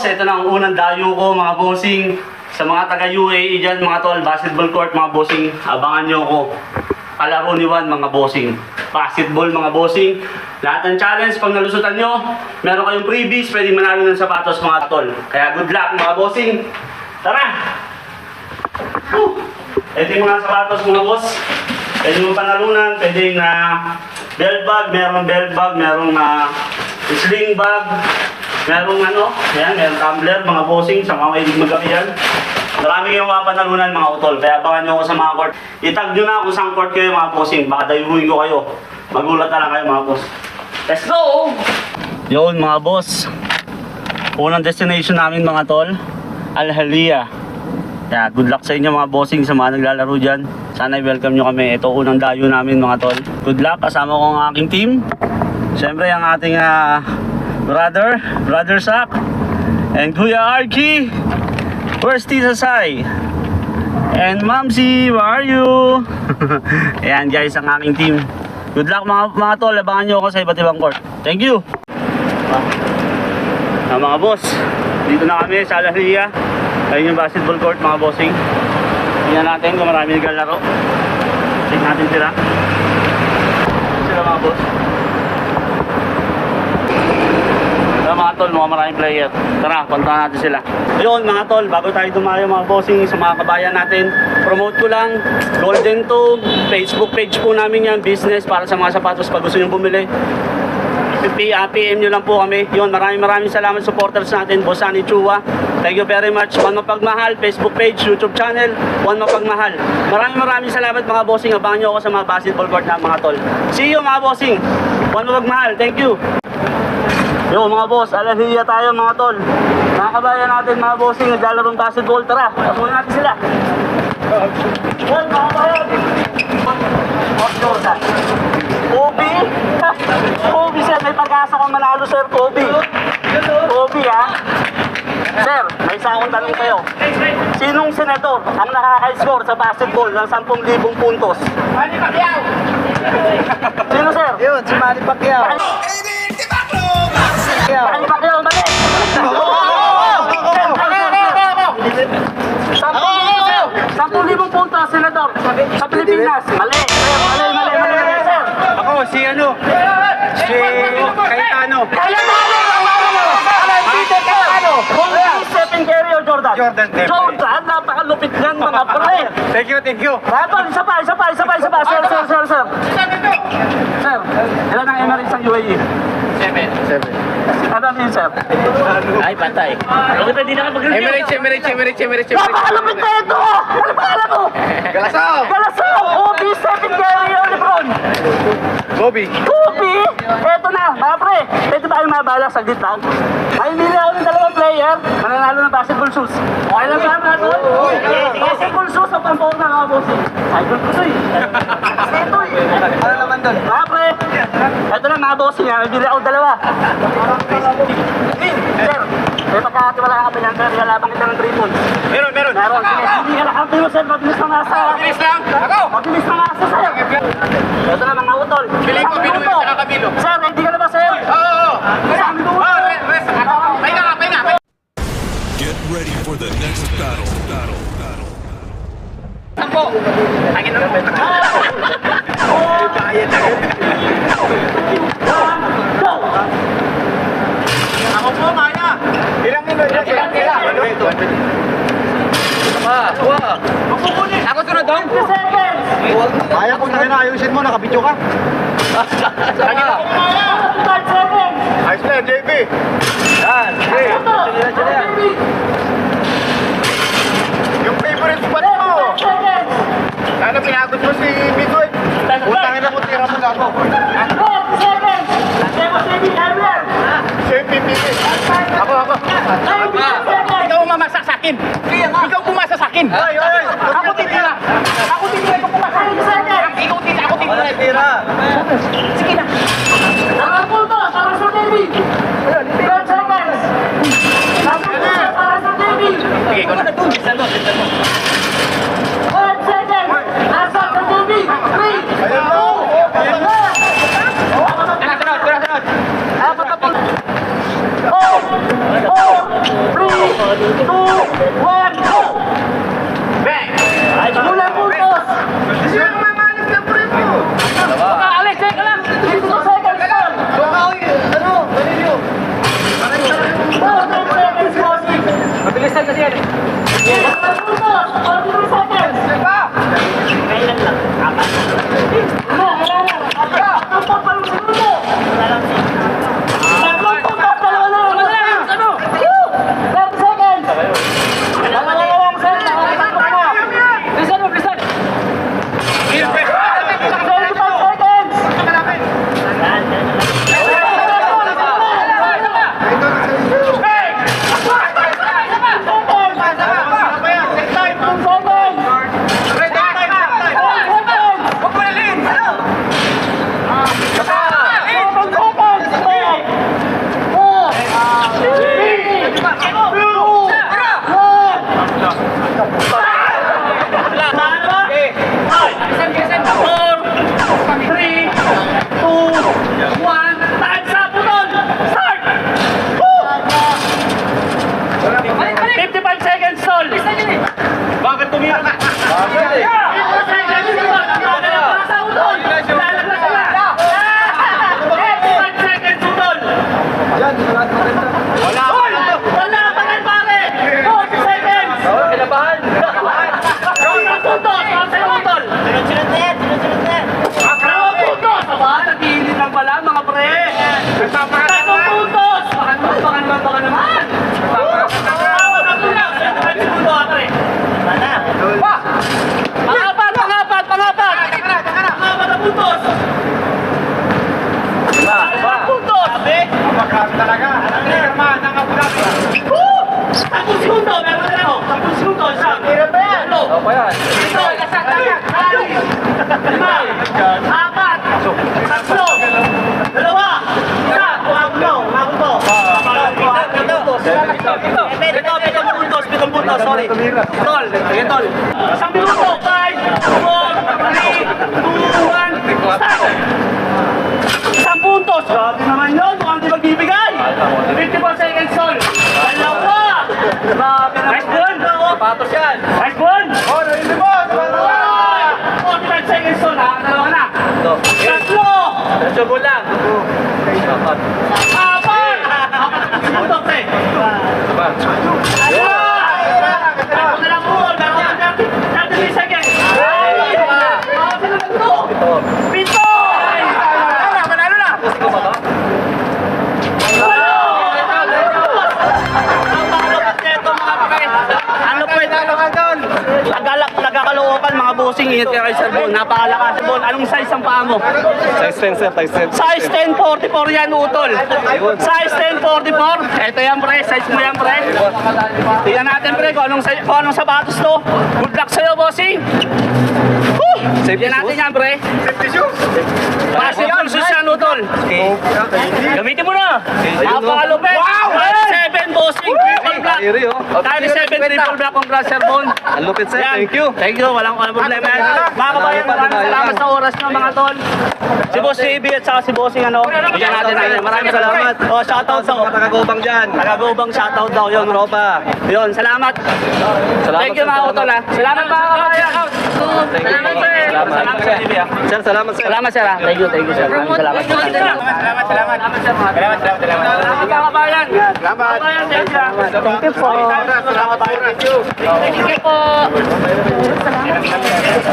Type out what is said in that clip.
boss, ito na ang unang dayo ko mga bossing sa mga taga UAE dyan mga tol, basketball court mga bossing, abangan nyo ko. Palaro ni Juan mga bossing. Basketball mga bossing. Lahat ng challenge pag nalusutan nyo, meron kayong freebies, pwede manalo ng sapatos mga tol. Kaya good luck mga bossing. Tara! Woo! Ito yung mga sapatos mga boss. Pwede mo panalunan, pwede na belt bag, merong belt bag, merong na sling bag, merong ano, yan, merong tumbler, mga bossing, sa mga mahilig magabi yan. Marami kayong mga panalunan mga utol, kaya abangan nyo ako sa mga court. Itag nyo na kung saan court kayo mga bossing, baka dayuhin ko kayo. Magulat na lang kayo mga boss. Let's go! Yun mga boss, unang destination namin mga tol, Al-Halia. Kaya good luck sa inyo mga bossing sa mga naglalaro dyan. Sana welcome nyo kami. Ito unang dayo namin mga tol. Good luck. Kasama ko ang aking team. Siyempre ang ating ah, brother, brother Sak. And Kuya Archie. Where's Tita Sai? And Mamsi, where are you? Ayan guys, ang aking team. Good luck mga, mga tol. Abangan nyo ako sa iba't ibang court. Thank you. Ah, mga boss, dito na kami sa Alahria. Ayun yung basketball court mga bossing. Tingnan natin kung marami naglalaro. Check natin sila. Sila mga boss. Ito mga tol, mukhang maraming player. Tara, puntahan natin sila. Ayun mga tol, bago tayo dumayo mga bossing sa mga kabayan natin, promote ko lang, Golden Tube, Facebook page po namin yan, business para sa mga sapatos pag gusto nyo bumili. P- ah, PM nyo lang po kami. Yun, maraming maraming salamat supporters natin, Bosani Chua. Thank you very much. Juan Mapagmahal, Facebook page, YouTube channel, Juan Mapagmahal. Maraming maraming salamat mga bossing. Abangan nyo ako sa mga basketball court na mga tol. See you mga bossing. Juan Mapagmahal, thank you. Yo mga boss, alahiya tayo mga tol. Mga kabayan natin mga bossing, naglalaro ng basketball. Tara, tapunin natin sila. One, mga kabayan. Jordan. Kobe? Kobe sir, may pag-asa kang manalo sir, Kobe. Kobe ha? Sir, may isa akong tanong kayo. Sinong senador ang nakaka-score sa basketball ng 10,000 puntos? Sino sir? Yun, si Manny Pacquiao. Pacquiao. Senador. Sa Pilipinas. Mali. Mali, mali, mali, mali, sir. Ako, si ano? Si Cayetano. Cayetano. O Jordan? Jordan. Jordan, napakalupit niyan mga pre. Thank you, thank you. Rapol, isa pa, isa pa, isa pa, isa pa. Sir, sir, sir, sir. Sir, ilan ang Emirates ng UAE? Seven. Ano yun, sir? Ay, pantay. Bakit hindi na kapag Emirates, Emirates, Emirates, Emirates, Napakalupit na ito! Ano pangalan mo? Galasaw! Galasaw! Obi, Stephen Curry o Lebron? Bobby. Kobe! Eto na, mga pre. Pwede ba kayong mabala sa lang? May mili ako ng dalawang player. Mananalo ng basketball shoes. Okay lang ba tol? Basketball shoes o pampoor na mga bossing. Idol ko to eh. Ito eh. Ano naman doon? Mga pre. Eto na mga bossing ha. May bili ako dalawa. Sir, may pagkakatiwala ka ba niyan? Sir, lalabang kita ng 3 points. Meron, meron. Meron, sige. Hindi ka nakampi mo, sir. Mabilis na nga, sir. Bilis lang. Ako. Mabilis na nga, sir. Ito na mga utol. Pili ko, Binuyo, Minuto. tsaka Camilo. Sir, ready ka na ba, sir? Oo, oo. Isang minuto. Oh, rest, rest. Pahinga ka, pahinga. Get ready for the next battle. Battle. Battle. Sampo. Tangin na naman. Ako sunod daw. 20 seconds! Kaya kung na ayusin mo, nakabidyo ka. Lagi na. 5 seconds! Ayos na, JB. Yan, sige. akin. Ay, ay, Ako titira. Ako titira. Ikaw pumasok. Ikaw titira. Ako titira. Ako titira. Sige na. Ang punto para sa Navy. Red Checkers. Ang punto para sa Navy. Sige, ikaw na. Saan doon? Saan? Mga pre! Tatlong puntos! Baka naman, baka naman, baka naman! Awa na po na! 25 segundo, pre! Sana. Pangapat, pangapat, pangapat! Pangapat na puntos! Pangapat puntos! Sabi? Woo! Tatlong segundo, meron na ako. Tatlong segundo, isa. Tatlo. pa yan. Ito, alis, lima, apat, tatlo, dalawa, isa, umabot to, umabot to. Ito, pitong puntos, sorry. Tol, sige tol. Isang minuto, five, four, three, two, one, start! Isang puntos, grabe naman yun, mukhang di magbibigay. 54 seconds, tol. Dalawa! Grabe naman. Nice one! Patos yan. Nice one! Oh, 45 seconds to, nakakadalawa ka na. Tatlo! Subo lang. Apat! Apat bossing, ingat kayo kay Sir Bon. Napakalakas Sir Bon. Anong size ang paa mo? Size 10, sir. Size 10. Size 10, 44 yan, utol. Size 10, 44. Ito yan, pre. Size mo yan, pre. Tingnan natin, pre, kung anong, kung anong sapatos to. Good luck sa'yo, bossing. Woo! Tingnan natin yan, pre. Basketball shoes yan, utol. Gamitin mo na. Napakalupit. Wow! 37, bossing. Iri, oh. 37, triple black kong glass, Sir Bon. Ang lupit, sir. Thank you. Thank you. Walang walang problema yan. Mga kabayan, maraming salamat sa oras nyo mga tol. Si Boss JB at saka si Bossing ano. Bigyan natin natin. Maraming salamat. Oh, shoutout sa Mga taga-gobang dyan. Taga-gobang shoutout daw yun. Tropa. Yun, salamat. Salamat, Thank you mga utol ha. Salamat mga kabayan. Thank you. Salamat sir. Salamat. Salamat. Sir, salamat, sir. Salamat sir ha. Thank you, thank you sir. Salamat. Salamat, salamat. Salamat. Salamat, salamat. Salamat mga kabayan. Salamat. Thank you. po. Salamat. Thank you po.